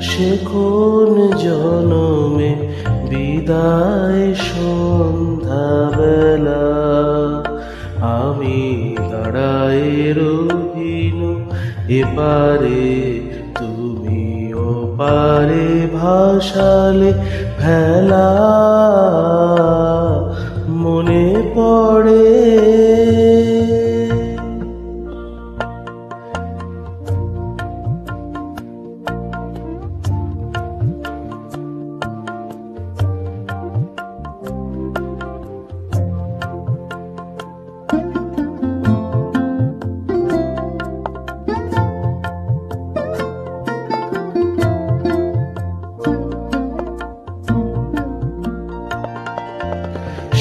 সে কোন জনমে বিদায় সন্ধ্যাবেলা? আমি দাঁড়ায় রহিন এপারে তুমি ও পারে ভাসালে ফেলা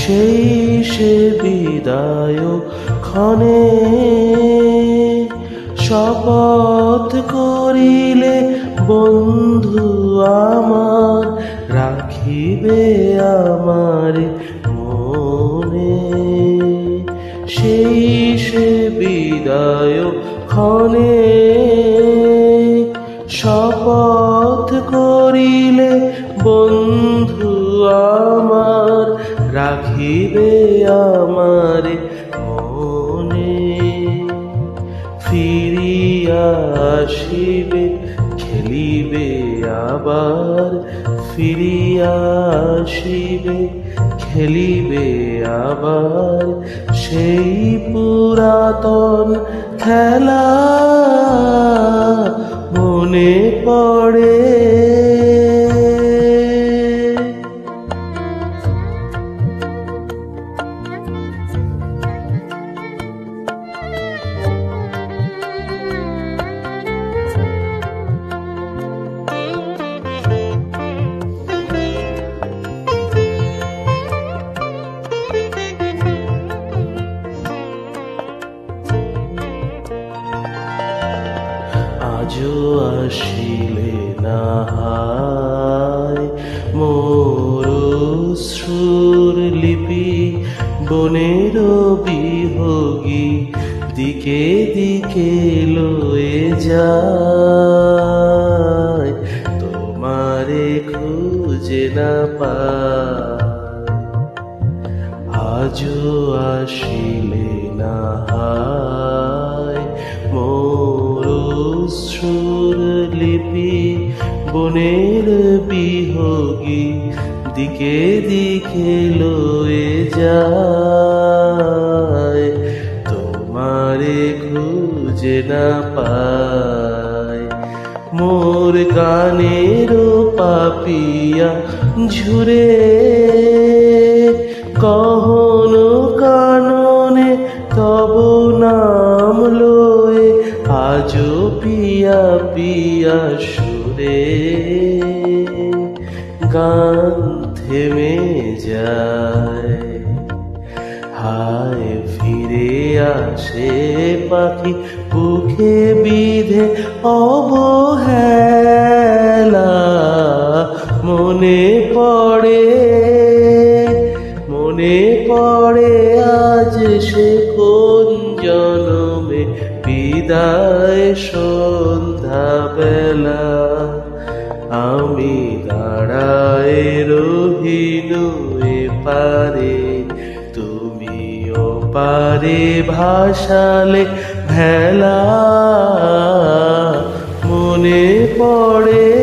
সেই সে বিদায় ক্ষণে শপথ করিলে বন্ধু আমার রাখিবে আমার মনে। সেই সে বিদায় ক্ষণে শপথ করিলে রাখিবে আমার মনে, ফিরিয়া আসিবে, খেলিবে আবার, ফিরিয়া আসিবে, খেলিবে আবার সেই পুরাতন খেলা মনে পড়ে। আসিলে না মোর সুর লিপি বনের বিহগী দিকে দিকে লয়ে যায়। তোমারে খুঁজে না পায় আসিলে না হায় মোর সুর লিপি, বনের বিহগী, দিকে দিকে লয়ে যায়। তোমারে খুঁজে না পায় মোর গানের পাপিয়া ঝুরে আজো পিয়া পিয়া সুরে গান থেমে যায়। হায় ফিরে আসে পাখি, বুকে বিধে অবহেলা, মনে বিদায় সন্ধ্যাবেলা। আমি দাঁড়ায় রহিল পারে তুমি ও পারে ভাসালে ভেলা। মনে পড়ে